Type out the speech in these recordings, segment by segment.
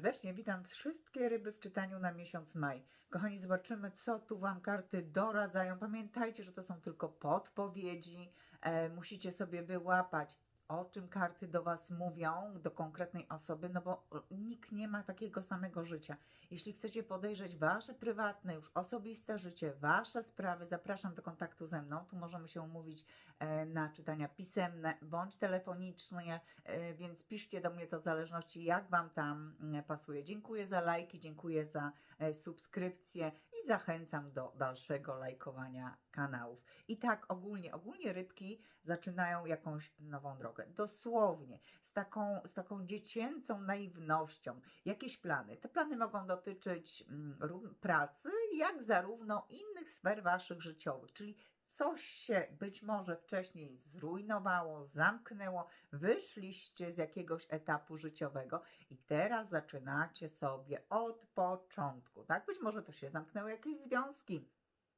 Serdecznie witam wszystkie ryby w czytaniu na miesiąc maj. Kochani, zobaczymy, co tu Wam karty doradzają. Pamiętajcie, że to są tylko podpowiedzi. E, musicie sobie wyłapać, o czym karty do Was mówią, do konkretnej osoby, no bo nikt nie ma takiego samego życia. Jeśli chcecie podejrzeć Wasze prywatne, już osobiste życie, Wasze sprawy, zapraszam do kontaktu ze mną. Tu możemy się umówić e, na czytania pisemne bądź telefonicznie, e, więc piszcie do mnie to w zależności jak Wam tam mm, pasuje. Dziękuję za lajki, dziękuję za e, subskrypcje i zachęcam do dalszego lajkowania kanałów. I tak ogólnie, ogólnie rybki zaczynają jakąś nową drogę. Dosłownie, z taką, z taką dziecięcą naiwnością. Jakieś plany. Te plany mogą dotyczyć mm, pracy, jak zarówno innych sfer Waszych życiowych, czyli coś się być może wcześniej zrujnowało, zamknęło, wyszliście z jakiegoś etapu życiowego i teraz zaczynacie sobie od początku, tak? Być może to się zamknęły jakieś związki,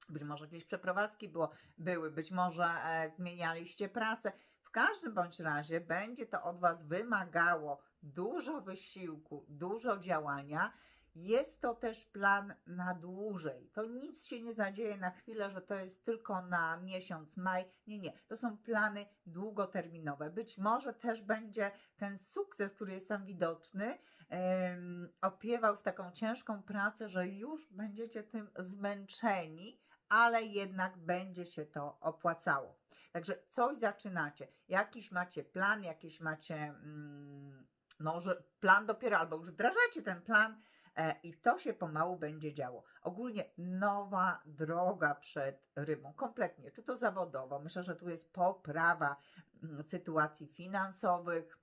być może jakieś przeprowadzki było, były, być może e, zmienialiście pracę. W każdym bądź razie będzie to od Was wymagało dużo wysiłku, dużo działania. Jest to też plan na dłużej. To nic się nie zadzieje na chwilę, że to jest tylko na miesiąc maj. Nie, nie. To są plany długoterminowe. Być może też będzie ten sukces, który jest tam widoczny, em, opiewał w taką ciężką pracę, że już będziecie tym zmęczeni, ale jednak będzie się to opłacało. Także coś zaczynacie, jakiś macie plan, jakiś macie mm, może plan dopiero, albo już wdrażacie ten plan i to się pomału będzie działo. Ogólnie nowa droga przed rybą, kompletnie, czy to zawodowo, myślę, że tu jest poprawa mm, sytuacji finansowych,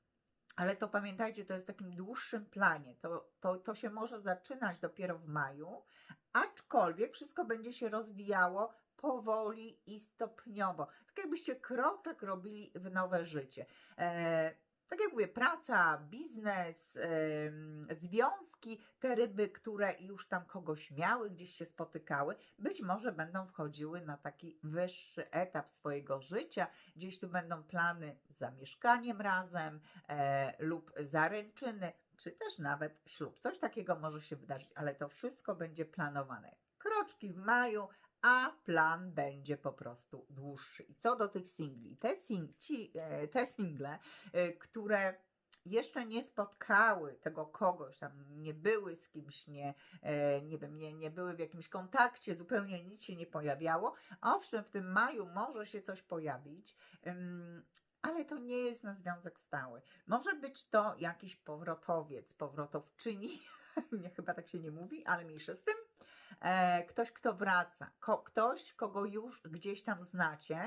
ale to pamiętajcie, to jest w takim dłuższym planie. To, to, to się może zaczynać dopiero w maju, aczkolwiek wszystko będzie się rozwijało powoli i stopniowo. Tak jakbyście kroczek robili w nowe życie. E, tak jak mówię, praca, biznes, em, te ryby, które już tam kogoś miały, gdzieś się spotykały, być może będą wchodziły na taki wyższy etap swojego życia. Gdzieś tu będą plany z zamieszkaniem razem e, lub zaręczyny, czy też nawet ślub. Coś takiego może się wydarzyć, ale to wszystko będzie planowane. Kroczki w maju, a plan będzie po prostu dłuższy. I co do tych singli, te, sing, ci, e, te single, e, które jeszcze nie spotkały tego kogoś, tam nie były z kimś, nie, e, nie wiem, nie, nie były w jakimś kontakcie, zupełnie nic się nie pojawiało. Owszem, w tym maju może się coś pojawić, ale to nie jest na związek stały. Może być to jakiś powrotowiec, powrotowczyni, nie, chyba tak się nie mówi, ale mniejsze z tym. E, ktoś, kto wraca, ko, ktoś, kogo już gdzieś tam znacie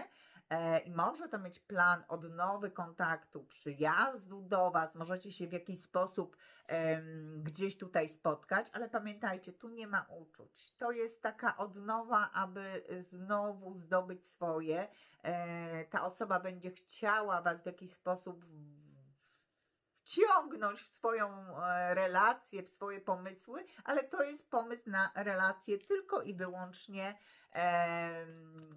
e, i może to mieć plan odnowy kontaktu, przyjazdu do Was, możecie się w jakiś sposób gdzieś tutaj spotkać, ale pamiętajcie, tu nie ma uczuć. To jest taka odnowa, aby znowu zdobyć swoje. E, ta osoba będzie chciała Was w jakiś sposób wciągnąć w swoją e, relację, w swoje pomysły, ale to jest pomysł na relację tylko i wyłącznie em,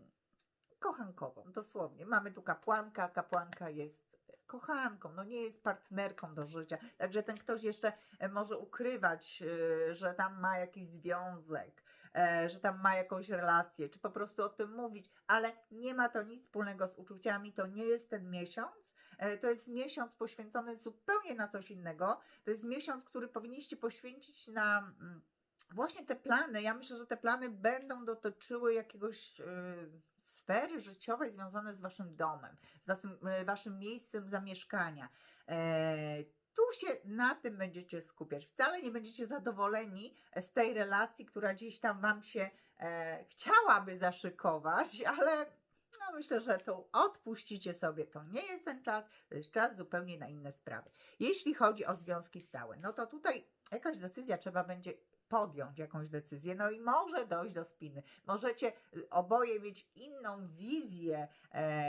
kochankową, dosłownie. Mamy tu kapłanka, kapłanka jest kochanką, no nie jest partnerką do życia, także ten ktoś jeszcze e, może ukrywać, e, że tam ma jakiś związek, e, że tam ma jakąś relację, czy po prostu o tym mówić, ale nie ma to nic wspólnego z uczuciami, to nie jest ten miesiąc, E, To jest miesiąc poświęcony zupełnie na coś innego. To jest miesiąc, który powinniście poświęcić na mm, właśnie te plany. Ja myślę, że te plany będą dotyczyły jakiegoś y, sfery życiowej związane z waszym domem, z waszym, waszym miejscem zamieszkania. E, tu się na tym będziecie skupiać. Wcale nie będziecie zadowoleni z tej relacji, która gdzieś tam wam się e, chciałaby zaszykować, ale no myślę, że to odpuścicie sobie. To nie jest ten czas, to jest czas zupełnie na inne sprawy. Jeśli chodzi o związki stałe, no to tutaj jakaś decyzja trzeba będzie podjąć jakąś decyzję, no i może dojść do spiny. Możecie y, oboje mieć inną wizję, e,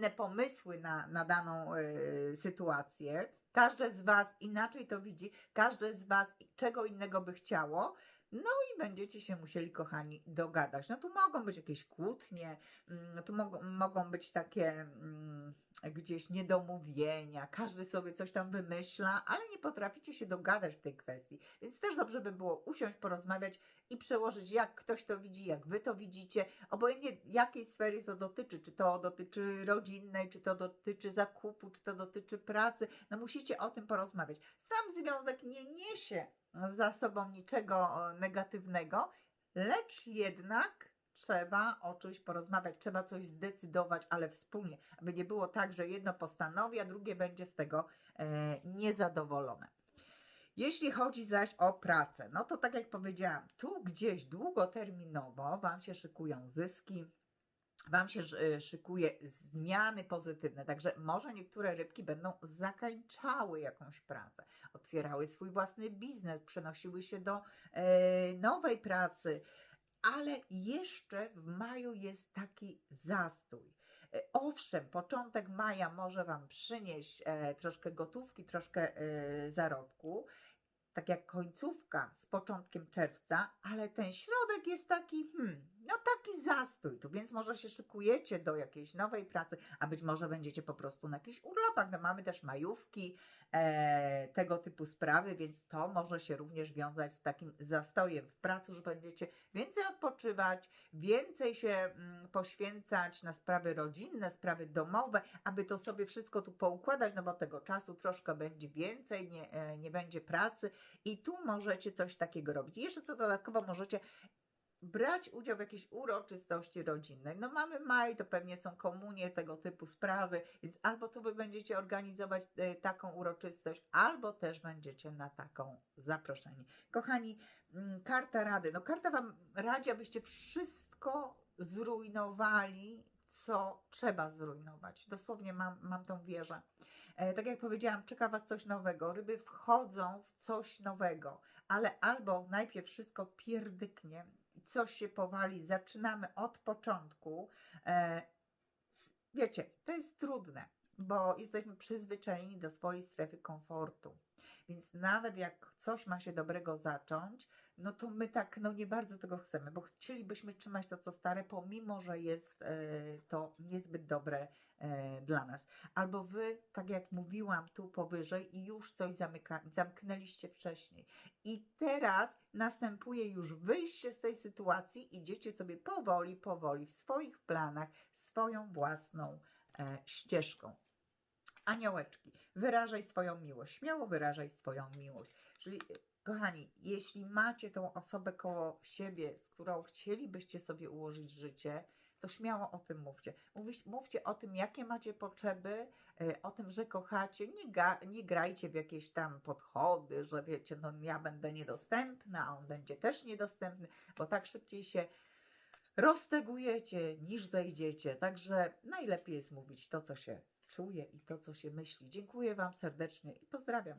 inne pomysły na, na daną e, sytuację. Każde z Was inaczej to widzi, każde z Was czego innego by chciało. i będziecie się musieli, kochani, dogadać. No tu mogą być jakieś kłótnie, mm, tu mogą, mogą być takie mm, gdzieś niedomówienia, każdy sobie coś tam wymyśla, ale nie potraficie się dogadać w tej kwestii. Więc też dobrze by było usiąść, porozmawiać i przełożyć, jak ktoś to widzi, jak wy to widzicie, obojętnie jakiej sfery to dotyczy, czy to dotyczy rodzinnej, czy to dotyczy zakupu, czy to dotyczy pracy, no musicie o tym porozmawiać. Sam związek nie niesie za sobą niczego negatywnego, lecz jednak trzeba o czymś porozmawiać, trzeba coś zdecydować, ale wspólnie, aby nie było tak, że jedno postanowi, a drugie będzie z tego e, niezadowolone. Jeśli chodzi zaś o pracę, no to tak jak powiedziałam, tu gdzieś długoterminowo Wam się szykują zyski, Wam się y, szykuje zmiany pozytywne, także może niektóre rybki będą zakańczały jakąś pracę, otwierały swój własny biznes, przenosiły się do e, nowej pracy, ale jeszcze w maju jest taki zastój. E, Owszem, początek maja może Wam przynieść e, troszkę gotówki, troszkę e, zarobku, tak jak końcówka z początkiem czerwca, ale ten środek jest taki, hmm, no taki zastój tu, więc może się szykujecie do jakiejś nowej pracy, a być może będziecie po prostu na jakichś urlopach. No mamy też majówki, e, tego typu sprawy, więc to może się również wiązać z takim zastojem w pracy, że będziecie więcej odpoczywać, więcej się mm, poświęcać na sprawy rodzinne, sprawy domowe, aby to sobie wszystko tu poukładać, no bo tego czasu troszkę będzie więcej, nie, e, nie będzie pracy i tu możecie coś takiego robić. Jeszcze co dodatkowo możecie brać udział w jakiejś uroczystości rodzinnej. No mamy maj, to pewnie są komunie, tego typu sprawy, więc albo to wy będziecie organizować e, taką uroczystość, albo też będziecie na taką zaproszeni. Kochani, mm, karta rady. No karta wam radzi, abyście wszystko zrujnowali, co trzeba zrujnować. Dosłownie mam, mam tą wieżę. E, tak jak powiedziałam, czeka Was coś nowego. Ryby wchodzą w coś nowego, ale albo najpierw wszystko pierdyknie, coś się powali, zaczynamy od początku. E, wiecie, to jest trudne, bo jesteśmy przyzwyczajeni do swojej strefy komfortu. Więc nawet jak coś ma się dobrego zacząć, no to my tak no nie bardzo tego chcemy, bo chcielibyśmy trzymać to, co stare, pomimo, że jest e, to niezbyt dobre dla nas. Albo wy, tak jak mówiłam tu powyżej, i już coś zamyka, zamknęliście wcześniej. I teraz następuje już wyjście z tej sytuacji, idziecie sobie powoli, powoli w swoich planach, swoją własną e, ścieżką. Aniołeczki, wyrażaj swoją miłość, śmiało wyrażaj swoją miłość. Czyli, e, kochani, jeśli macie tą osobę koło siebie, z którą chcielibyście sobie ułożyć życie, to śmiało o tym mówcie. Mówcie o tym, jakie macie potrzeby, e, o tym, że kochacie. Nie, ga, nie grajcie w jakieś tam podchody, że wiecie, no ja będę niedostępna, a on będzie też niedostępny, bo tak szybciej się roztegujecie niż zejdziecie. Także najlepiej jest mówić to, co się czuje i to, co się myśli. Dziękuję Wam serdecznie i pozdrawiam.